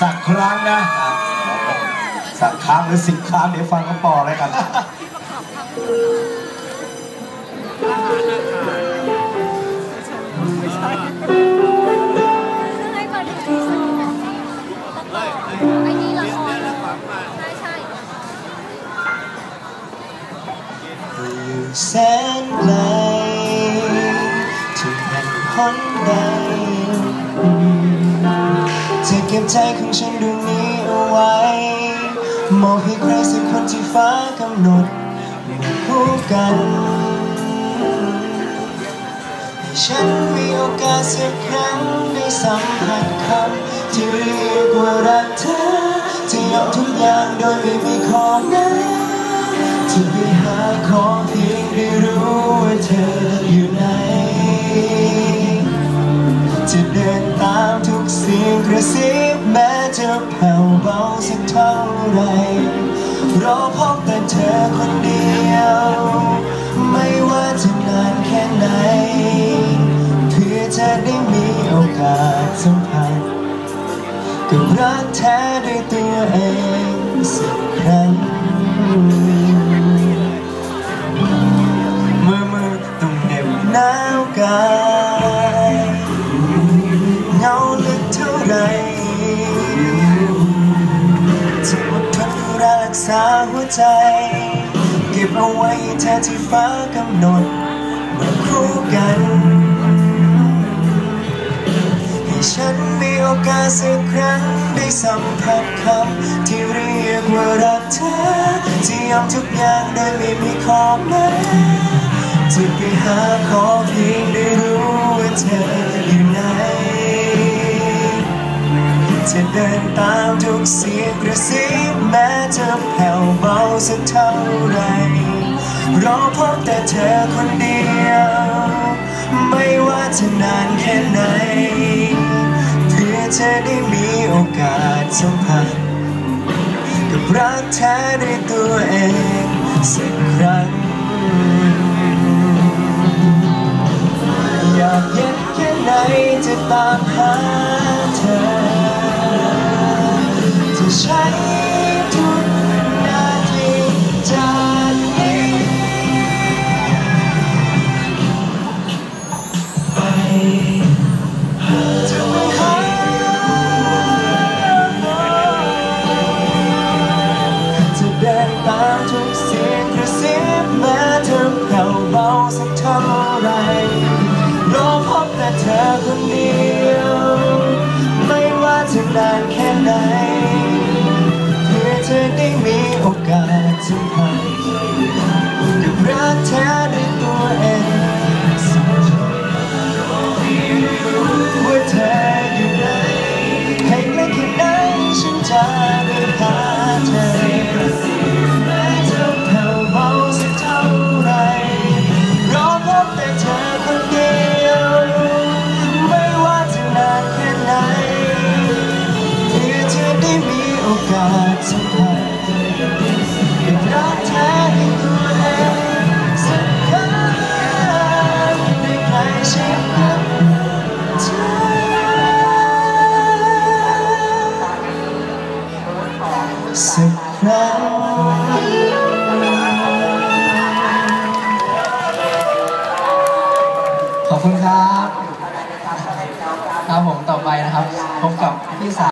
สักครั้งนะ สักครั้งหรือสิบครั้งเดี๋ยวฟังเขาปอแล้วกันให้มาดูที่สุดไอ้นี่ละครใช่ใช่อยู่แสนไกลที่แผ่นพ้นใดจะ เก็บใจของฉันดวงนี้เอาไว้ มอบให้ใครสักคนที่ฟ้ากำหนดคู่กันให้ฉันมีโอกาสสักครั้งได้สัมผัสคำที่เรียกว่ารักเธอจะยอมทุกอย่างโดยไม่มีขอแม้จะไปหาขอเพียงได้รู้ว่าเธออยู่ไหนจะเดินตามทุกเสียงกระซิบ จะแผ่วเบาสักเท่าไหรรอพบแต่เธอคนเดียว ไม่ว่าจะนานแค่ไหน เพื่อจะได้มีโอกาสสัมผัสกับรักแท้ด้วยตัวเองสักครั้ง ใจ เก็บเอาไว้เธอที่ฟ้ากำหนดมาคู่กันให้ฉันมีโอกาสสักครั้งได้สัมผัสคำที่เรียกว่ารักเธอ ที่ยอมทุกอย่างโดยไม่มีข้อแม้จะไปหาขอเพียง จะเดินตามทุกเสียงกระซิบแม้จะแผ่วเบาสักเท่าไรรอพบแต่เธอคนเดียว ไม่ว่าจะนานแค่ไหน เพื่อจะได้มีโอกาสสัมผัสกับรักแท้ด้วยตัวเองสักครั้ง กาสสัมผัสกับรักแท้ด้วยตัวเองสักครั้งได้ใกล้ชิดกับเธอสักครั้งขอบคุณครับ ครับผมต่อไปนะครับพบกับพี่สาว